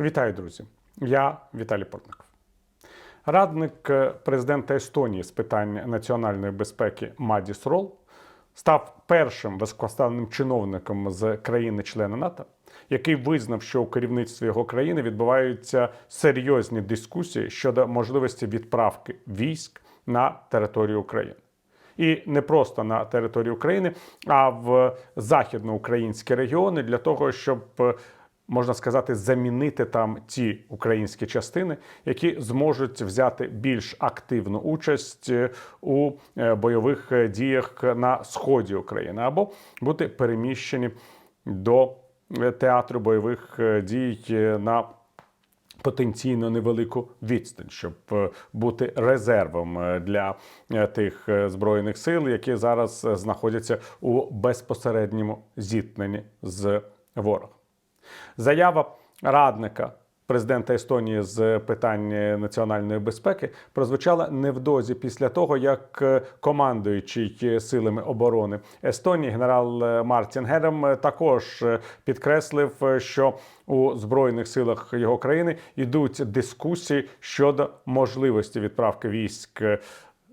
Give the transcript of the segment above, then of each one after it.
Вітаю, друзі! Я Віталій Портников. Радник е, президента Естонії з питань національної безпеки Мадіс Рол став першим високоставленим чиновником з країни-члени НАТО, який визнав, що у керівництві його країни відбуваються серйозні дискусії щодо можливості відправки військ на територію України. І не просто на територію України, а в західноукраїнські регіони для того, щоб е, можна сказати, замінити там ті українські частини, які зможуть взяти більш активну участь е, у е, бойових е, діях на сході України або бути переміщені до театру бойових дій на потенційно невелику відстань, щоб бути резервом для тих збройних сил, які зараз знаходяться у безпосередньому зіткненні з ворогом. Заява радника президента Естонії з питань національної безпеки прозвучала невдовзі після того, як е, командуючий силами оборони Естонії генерал е, Мартін Герем е, також е, підкреслив, е, що у збройних силах його країни йдуть дискусії щодо можливості відправки військ е,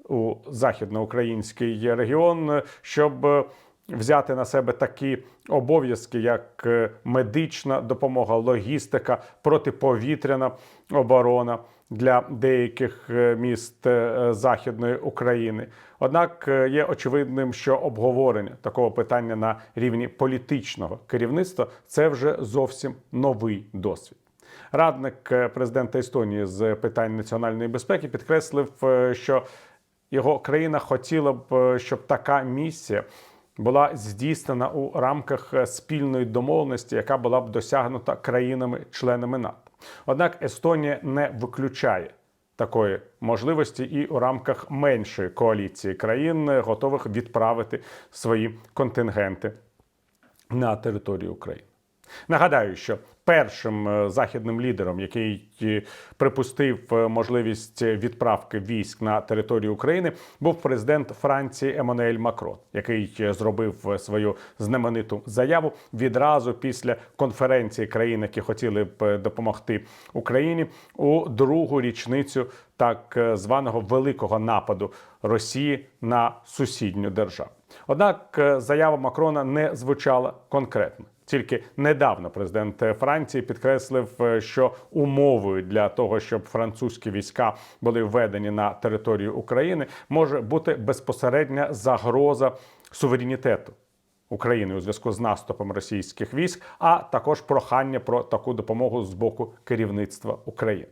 у західноукраїнський регіон, е, щоб е, взяти на себе такі обов'язки, як е, медична допомога, логістика, протиповітряна оборона для деяких е, міст е, Західної України. Однак є очевидним, що обговорення такого питання на рівні політичного керівництва це вже зовсім новий досвід. Радник президента Естонії з питань національної безпеки підкреслив, що його країна хотіла б, щоб така місія була здійснена у рамках е, спільної домовленості, яка була б досягнута країнами-членами НАТО. Однак Естонія не виключає такої можливості і у рамках меншої коаліції країн, е, готових відправити свої контингенти на територію України. Нагадаю, що першим е, західним лідером, який е, припустив е, можливість відправки військ на територію України, був президент Франції Еммануель Макрон, який зробив свою знамениту заяву відразу після конференції країн, які хотіли б допомогти Україні у другу річницю так званого великого нападу Росії на сусідню державу. Однак заява Макрона не звучала конкретно. Тільки недавно президент Франції підкреслив, е, що умовою для того, щоб французькі війська були введені на територію України, може бути безпосередня загроза суверенітету України у зв'язку з наступом російських військ, а також прохання про таку допомогу з боку керівництва України.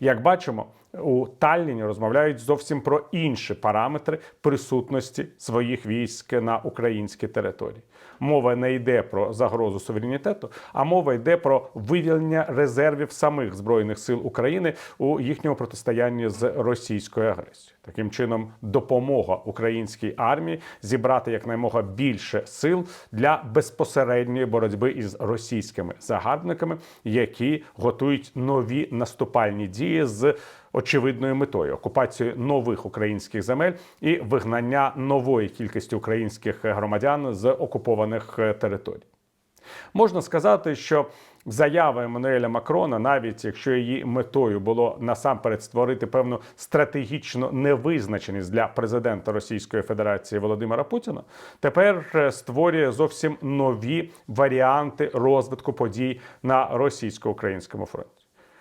Як бачимо, у Талліні розмовляють зовсім про інші параметри присутності своїх військ на українській території. Мова не йде про загрозу суверенітету, а мова йде про вивільнення резервів самих збройних сил України у їхньому протистоянні з російською агресією. Таким чином, допомога українській армії зібрати якнаймога більше сил для безпосередньої боротьби із російськими загарбниками, які готують нові наступальні дії з очевидною метою окупації нових українських земель і вигнання нової кількості українських громадян з окупованих е, територій. Можна сказати, що заява Еммануеля Макрона, навіть якщо її метою було насамперед створити певну стратегічну невизначеність для президента Російської Федерації Володимира Путіна, тепер е, створює зовсім нові варіанти розвитку подій на російсько-українському фронті.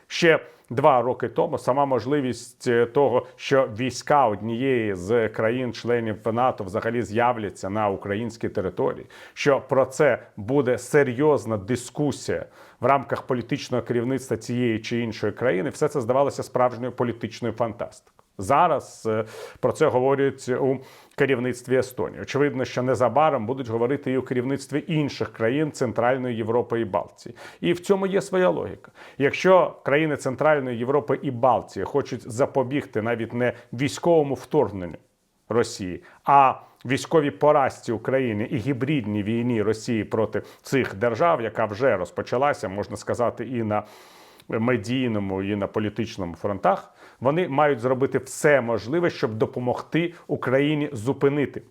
Ще два роки тому сама можливість е, того, що війська однієї з країн-членів НАТО взагалі з'являться на українській території, що про це буде серйозна дискусія в рамках політичного керівництва цієї чи іншої країни, все це здавалося справжньою політичною фантастикою. Зараз е, про це говорять у керівництві Естонії. Очевидно, що незабаром будуть говорити і у керівництві інших країн Центральної Європи і Балтії. І в цьому є своя логіка. Якщо країни Центральної Європи і Балтії хочуть запобігти навіть не військовому вторгненню Росії, а військовій поразці України і гібридній війні Росії проти цих держав, яка вже розпочалася, можна сказати, і на медійному, і на політичному фронтах, вони мають зробити все можливе, щоб допомогти Україні зупинити.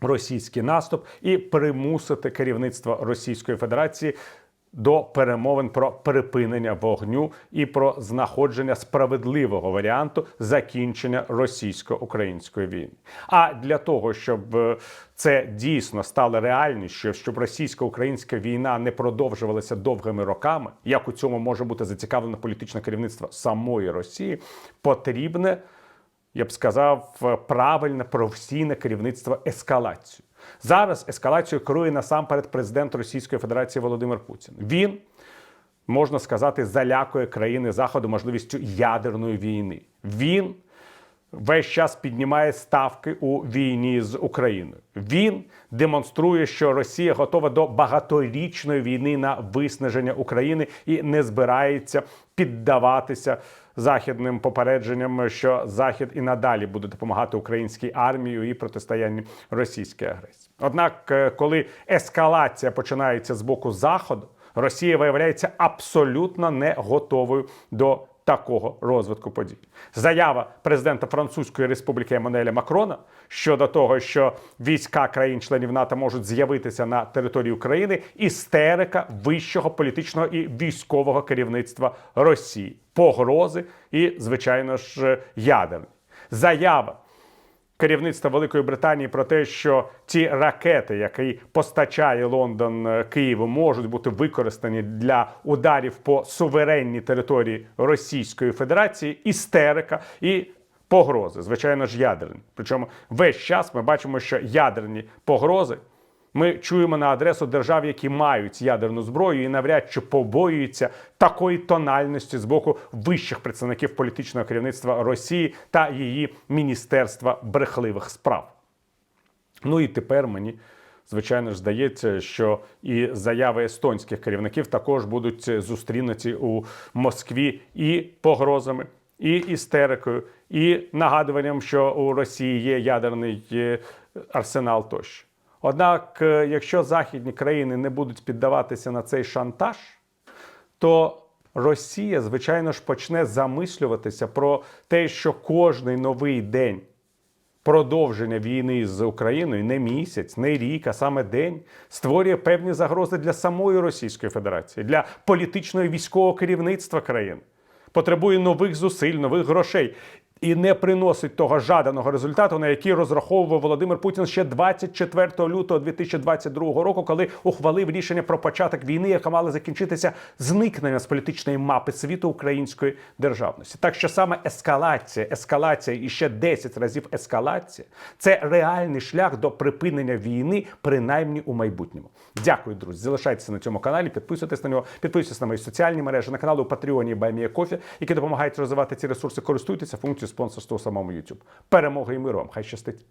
Російський наступ і примусити керівництво Російської Федерації до перемовин про припинення вогню і про знаходження справедливого варіанту закінчення російсько-української війни. А для того, щоб е, це дійсно стало реальністю, щоб російсько-українська війна не продовжувалася довгими роками, як у цьому може бути зацікавлене політичне керівництво самої Росії, потрібне, я б сказав, правильне професійне керівництво ескалацію. Зараз ескалацію керує насамперед президент Російської Федерації Володимир Путін. Він можна сказати, залякує країни Заходу можливістю ядерної війни. Він весь час піднімає ставки у війні з Україною. Він демонструє, що Росія готова до багаторічної війни на виснаження України і не збирається піддаватися західним попередженням, що Захід і надалі буде допомагати українській армії і протистоянні російській агресії. Однак, е, коли ескалація починається з боку Заходу, Росія виявляється абсолютно не готовою до такого розвитку подій. Заява президента Французької республіки Еммануеля Макрона щодо того, що війська країн-членів НАТО можуть з'явитися на території України, істерика вищого політичного і військового керівництва Росії, погрози і, звичайно ж, ядерні. Заява керівництва Великої Британії про те, що ці ракети, які постачає Лондон е, Києву, можуть бути використані для ударів по суверенній території Російської Федерації, істерика і погрози, звичайно ж, ядерні. Причому весь час ми бачимо, що ядерні погрози. Ми чуємо на адресу держав, які мають ядерну зброю, і навряд чи побоюються такої тональності з боку вищих представників політичного керівництва Росії та її міністерства брехливих справ. Ну і тепер мені. Звичайно ж, здається, що і заяви естонських керівників також будуть зустрінуті у Москві і погрозами, і істерикою, і нагадуванням, що у Росії є ядерний е, арсенал тощо. Однак, е, якщо західні країни не будуть піддаватися на цей шантаж, то Росія, звичайно ж, почне замислюватися про те, що кожний новий день продовження війни з Україною не місяць, не рік, а саме день створює певні загрози для самої Російської Федерації, для політичного і військового керівництва країн. Потребує нових зусиль, нових грошей і не приносить того жаданого результату, на який розраховував Володимир Путін ще 24 лютого 2022 року, коли ухвалив рішення про початок війни, яка мала закінчитися зникненням з політичної мапи світу української державності. Так що саме ескалація, ескалація і ще 10 разів ескалація це реальний шлях до припинення війни, принаймні у майбутньому. Дякую, друзі. Залишайтеся на цьому каналі, підписуйтесь на нього, підписуйтесь на мої соціальні мережі, на канали у Патреоні Баймія Кофі, які допомагають розвивати ці ресурси. Користуйтеся функцією спонсорства у самому YouTube. Перемоги і миру вам! Хай щастить!